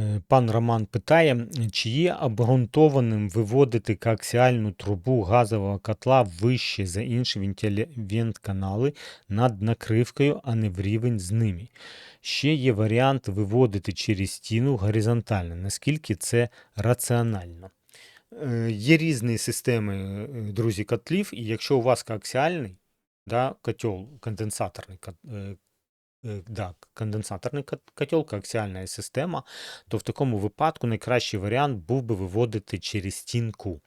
Е, Пан Роман питає, чи є обґрунтованим виводити коаксіальну трубу газового котла вище за інші вентиль-канали над накривкою, а не в рівень з ними. Ще є варіант виводити через стіну горизонтально, наскільки це раціонально. Е, Є різні системи, е, друзі, котлів, і якщо у вас коаксіальний да, котел, конденсаторний, да, конденсаторний кот- котел, коаксіальна система, то в такому випадку найкращий варіант був би виводити через стінку.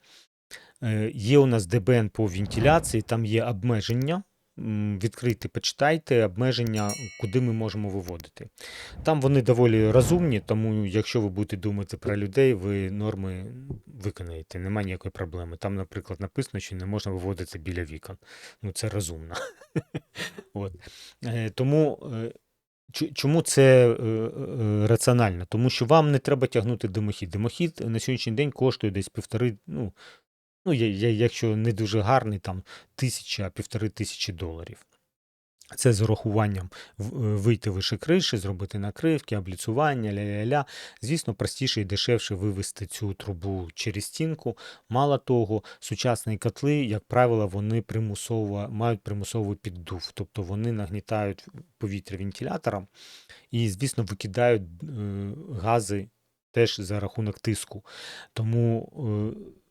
Е, Є у нас ДБН по вентиляції, там є обмеження. Відкрийте, почитайте обмеження, куди ми можемо виводити. Там вони доволі розумні, тому якщо ви будете думати про людей, ви норми виконаєте, немає ніякої проблеми. Там, наприклад, написано, що не можна виводити біля вікон. Ну, це розумно. Е, Тому е, чому це е, раціонально? Тому що вам не треба тягнути димохід. Димохід на сьогоднішній день коштує десь півтори, ну, ну я- я- якщо не дуже гарний, там тисяча, півтори тисячі доларів. Це з урахуванням е, вийти вище криші, зробити накривки, обліцування, ля-ля-ля. Звісно, простіше і дешевше вивести цю трубу через стінку. Мало того, сучасні котли, як правило, вони примусово мають примусовий піддув, тобто вони нагнітають повітря вентилятором і, звісно, викидають е, гази теж за рахунок тиску. Тому е,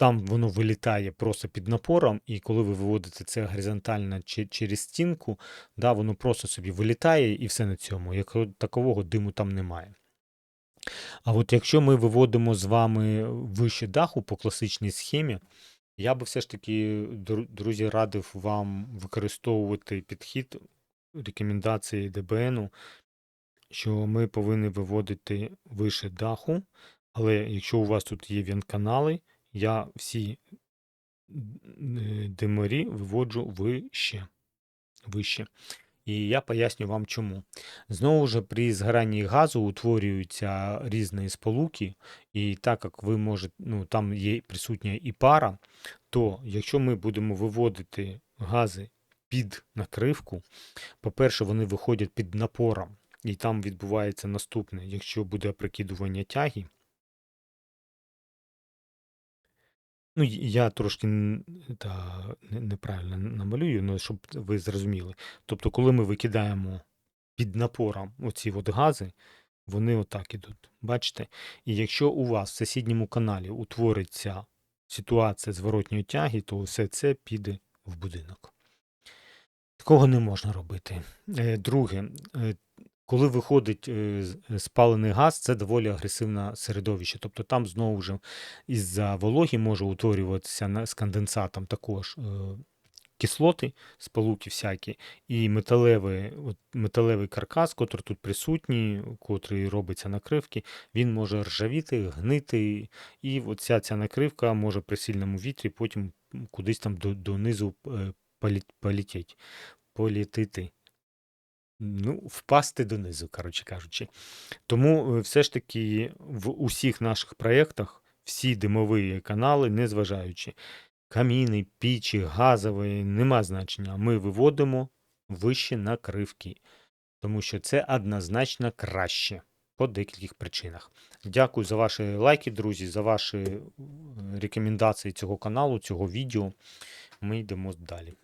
там воно вилітає просто під напором, і коли ви виводите це горизонтально через стінку, да, воно просто собі вилітає і все на цьому. Як такового диму там немає. А от якщо ми виводимо з вами вище даху по класичній схемі, я би все ж таки, друзі, радив вам використовувати підхід рекомендації ДБНу, що ми повинні виводити вище даху, але якщо у вас тут є вентканали, я всі димарі виводжу вище. вище. І я поясню вам чому. Знову ж при згоранні газу утворюються різні сполуки, і так як ви можете, ну там є присутня і пара, то якщо ми будемо виводити гази під накривку, по-перше, вони виходять під напором, і там відбувається наступне. Якщо буде опрокидування тяги, Ну, я трошки та, не- неправильно намалюю, ну, щоб ви зрозуміли. Тобто, коли ми викидаємо під напором оці от гази, вони отак ідуть. Бачите? І якщо у вас в сусідньому каналі утвориться ситуація зворотньої тяги, то все це піде в будинок. Такого не можна робити. Е, Друге, е, коли виходить е, спалений газ, це доволі агресивне середовище. Тобто там знову ж із-за вологі може утворюватися з конденсатом також е, кислоти, сполуки всякі, і металевий, металевий каркас, котрий тут присутній, котрий робиться накривки, він може ржавіти, гнити, і от ця, накривка може при сильному вітрі потім кудись там донизу е, полі- політити. Ну, впасти донизу, коротше кажучи. Тому е, все ж таки в усіх наших проєктах всі димові канали, незважаючи каміни, пічі, газові, нема значення. Ми виводимо вище накривки, тому що це однозначно краще по декількох причинах. Дякую за ваші лайки, друзі, за ваші е, рекомендації цього каналу, цього відео. Ми йдемо далі.